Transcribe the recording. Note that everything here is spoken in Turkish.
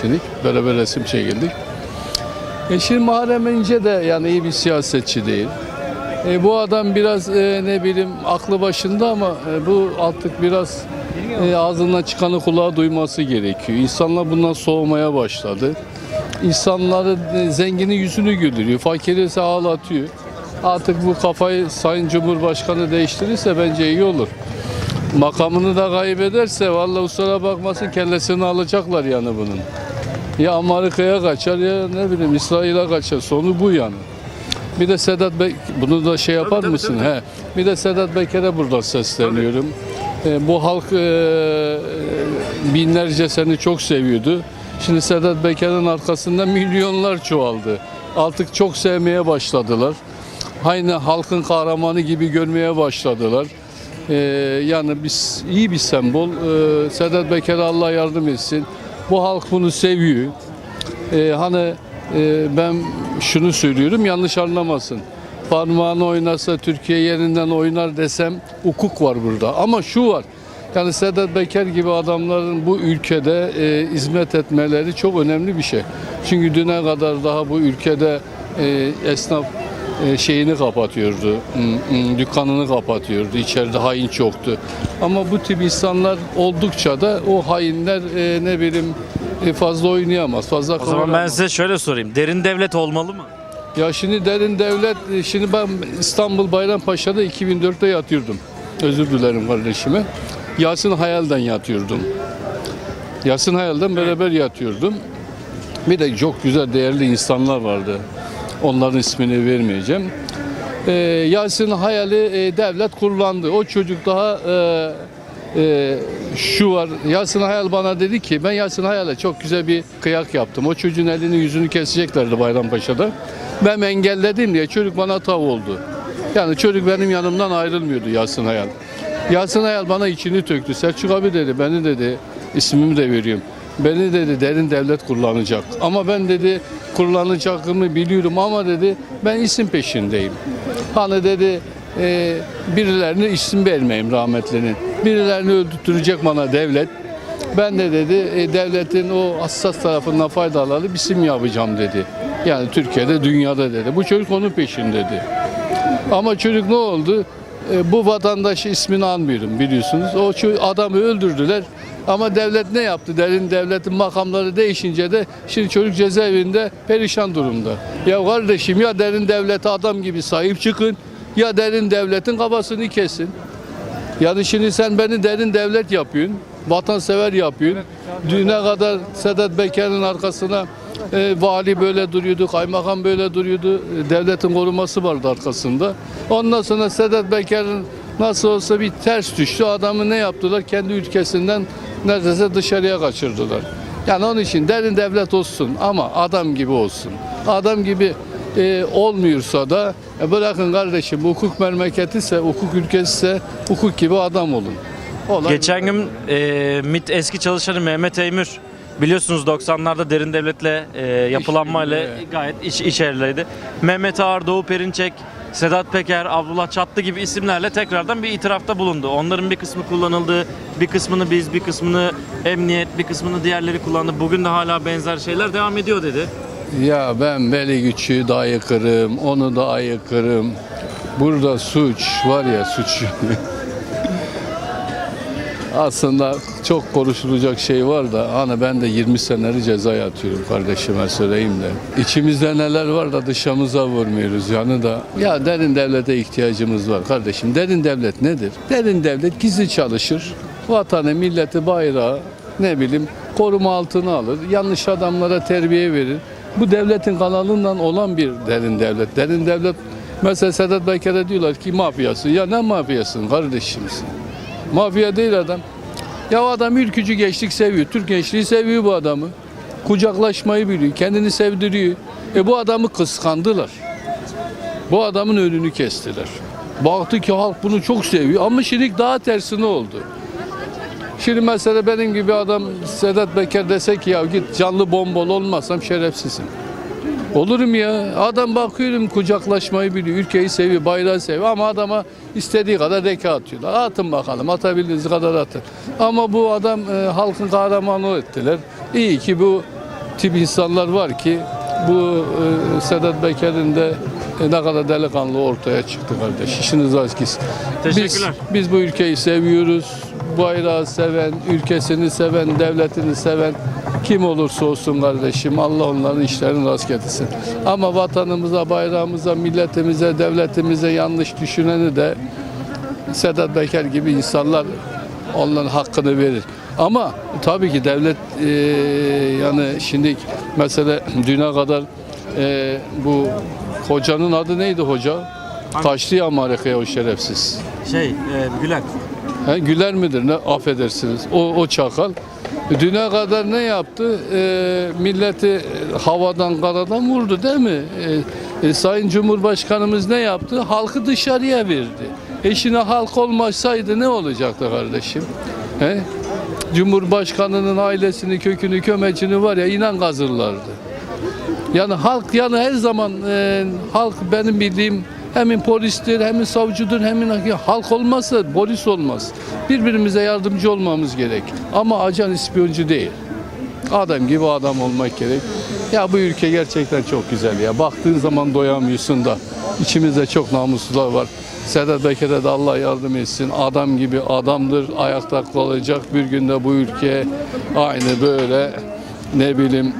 Şimdi beraber resim çekildik. E şimdi Muharrem İnce de yani iyi bir siyasetçi değil. E, bu adam biraz e, ne bileyim aklı başında ama e, bu artık biraz e, ağzından çıkanı kulağa duyması gerekiyor. İnsanlar bundan soğumaya başladı. İnsanların e, zenginin yüzünü güldürüyor, fakiri ise ağlatıyor. Artık bu kafayı Sayın Cumhurbaşkanı değiştirirse bence iyi olur. Makamını da kaybederse vallahi kusura bakmasın kellesini alacaklar yani bunun. Ya Amerika'ya kaçar ya ne bileyim İsrail'e kaçar. Sonu bu yani. Bir de Sedat Bey, bunu da şey yapar tabii, mısın? tabii. He. Bir de Sedat Bekir'e burada sesleniyorum. E, bu halk e, binlerce seni çok seviyordu. Şimdi Sedat Bekir'in arkasında milyonlar çoğaldı. Artık çok sevmeye başladılar. Aynı halkın kahramanı gibi görmeye başladılar. E, yani biz iyi bir sembol. E, Sedat Bekir'e Allah yardım etsin. Bu halk bunu seviyor. Ee, hani e, ben şunu söylüyorum yanlış anlamasın. Parmağını oynasa Türkiye yerinden oynar desem hukuk var burada. Ama şu var. Yani Sedat Peker gibi adamların bu ülkede e, hizmet etmeleri çok önemli bir şey. Çünkü düne kadar daha bu ülkede e, esnaf şeyini kapatıyordu, m- m- dükkanını kapatıyordu, içeride hain çoktu. Ama bu tip insanlar oldukça da o hainler e, ne bileyim e, fazla oynayamaz, fazla O zaman ben size şöyle sorayım. Derin devlet olmalı mı? Ya şimdi derin devlet, e, şimdi ben İstanbul Bayrampaşa'da 2004'te yatıyordum. Özür dilerim kardeşime. Yasin Hayal'den yatıyordum. Yasin Hayal'den beraber yatıyordum. Bir de çok güzel değerli insanlar vardı. Onların ismini vermeyeceğim. Ee, Yasin Hayal'i e, devlet kullandı. O çocuk daha e, e, şu var. Yasin Hayal bana dedi ki ben Yasin Hayal'e çok güzel bir kıyak yaptım. O çocuğun elini yüzünü keseceklerdi Bayrampaşa'da. Ben engelledim diye çocuk bana tav oldu. Yani çocuk benim yanımdan ayrılmıyordu Yasin Hayal. Yasin Hayal bana içini döktü. Selçuk abi dedi beni dedi ismimi de veriyorum. Beni dedi derin devlet kullanacak. Ama ben dedi kullanacağımı biliyorum ama dedi ben isim peşindeyim. Hani dedi e, birilerini isim vermeyeyim rahmetlinin. Birilerini öldürtecek bana devlet. Ben de dedi e, devletin o hassas tarafından faydalanıp isim yapacağım dedi. Yani Türkiye'de, dünyada dedi. Bu çocuk onun peşindeydi. Ama çocuk ne oldu? E, bu vatandaş ismini almıyorum biliyorsunuz. O adamı öldürdüler. Ama devlet ne yaptı? Derin devletin makamları değişince de şimdi çocuk cezaevinde perişan durumda. Ya kardeşim ya derin devlete adam gibi sahip çıkın ya derin devletin kafasını kesin. Yani şimdi sen beni derin devlet yapıyorsun, vatansever yapıyorsun. Düne kadar Sedat Peker'in arkasına e, vali böyle duruyordu, kaymakam böyle duruyordu. E, devletin koruması vardı arkasında. Ondan sonra Sedat Peker'in nasıl olsa bir ters düştü. Adamı ne yaptılar? Kendi ülkesinden neredeyse dışarıya kaçırdılar. Yani onun için derin devlet olsun ama adam gibi olsun. Adam gibi e, olmuyorsa da e, bırakın kardeşim hukuk memleketi ise, hukuk ülkesi ise hukuk gibi adam olun. Olay Geçen gün e, MİT eski çalışanı Mehmet Eymür biliyorsunuz 90'larda derin devletle e, yapılanmayla gayet iç, içerileydi. Mehmet Ağar, Doğu Perinçek, Sedat Peker, Abdullah Çatlı gibi isimlerle tekrardan bir itirafta bulundu. Onların bir kısmı kullanıldı, bir kısmını biz, bir kısmını emniyet, bir kısmını diğerleri kullandı. Bugün de hala benzer şeyler devam ediyor dedi. Ya ben Veli Güç'ü de ayıkırım, onu da ayıkırım. Burada suç var ya suç. Aslında çok konuşulacak şey var da hani ben de 20 seneleri ceza yatıyorum kardeşime söyleyeyim de. İçimizde neler var da dışımıza vurmuyoruz yani da. Ya derin devlete ihtiyacımız var kardeşim. Derin devlet nedir? Derin devlet gizli çalışır. Vatanı, milleti, bayrağı ne bileyim koruma altına alır. Yanlış adamlara terbiye verir. Bu devletin kanalından olan bir derin devlet. Derin devlet mesela Sedat Peker'e diyorlar ki mafyası. Ya ne mafyasın kardeşimsin? Mafya değil adam. Ya adam ülkücü gençlik seviyor. Türk gençliği seviyor bu adamı. Kucaklaşmayı biliyor. Kendini sevdiriyor. E bu adamı kıskandılar. Bu adamın önünü kestiler. Baktı ki halk bunu çok seviyor ama şimdi daha tersine oldu. Şimdi mesela benim gibi adam Sedat Peker dese ki ya git canlı bombol olmazsam şerefsizim. Olurum ya. Adam bakıyorum kucaklaşmayı biliyor, ülkeyi seviyor, bayrağı seviyor ama adama istediği kadar reka atıyorlar. Atın bakalım, atabildiğiniz kadar atın. Ama bu adam e, halkın kahramanı ettiler. İyi ki bu tip insanlar var ki bu e, Sedat Peker'in de e, ne kadar delikanlı ortaya çıktı kardeş. İşiniz az gitsin. Biz, Teşekkürler. biz bu ülkeyi seviyoruz. Bayrağı seven, ülkesini seven, devletini seven kim olursa olsun kardeşim Allah onların işlerini rast getirsin. Ama vatanımıza, bayrağımıza, milletimize, devletimize yanlış düşüneni de Sedat Peker gibi insanlar onların hakkını verir. Ama tabii ki devlet e, yani şimdi mesela düne kadar e, bu hocanın adı neydi hoca? Kaçtı ya Amerika'ya o şerefsiz. Şey, e, Gülen. He, Güler midir ne affedersiniz o, o çakal. Düne kadar ne yaptı? E, milleti havadan karadan vurdu değil mi? E, e, Sayın Cumhurbaşkanımız ne yaptı? Halkı dışarıya verdi. Eşine halk olmasaydı ne olacaktı kardeşim? He? Cumhurbaşkanının ailesini, kökünü, kömecini var ya inan kazırlardı. Yani halk yani her zaman e, halk benim bildiğim hem polistir, hem savcıdır, hem halk olmazsa polis olmaz. Birbirimize yardımcı olmamız gerek. Ama ajan ispiyoncu değil. Adam gibi adam olmak gerek. Ya bu ülke gerçekten çok güzel ya. Baktığın zaman doyamıyorsun da. İçimizde çok namussuzlar var. Sedat Peker'e de Allah yardım etsin. Adam gibi adamdır. Ayakta kalacak bir günde bu ülke aynı böyle ne bileyim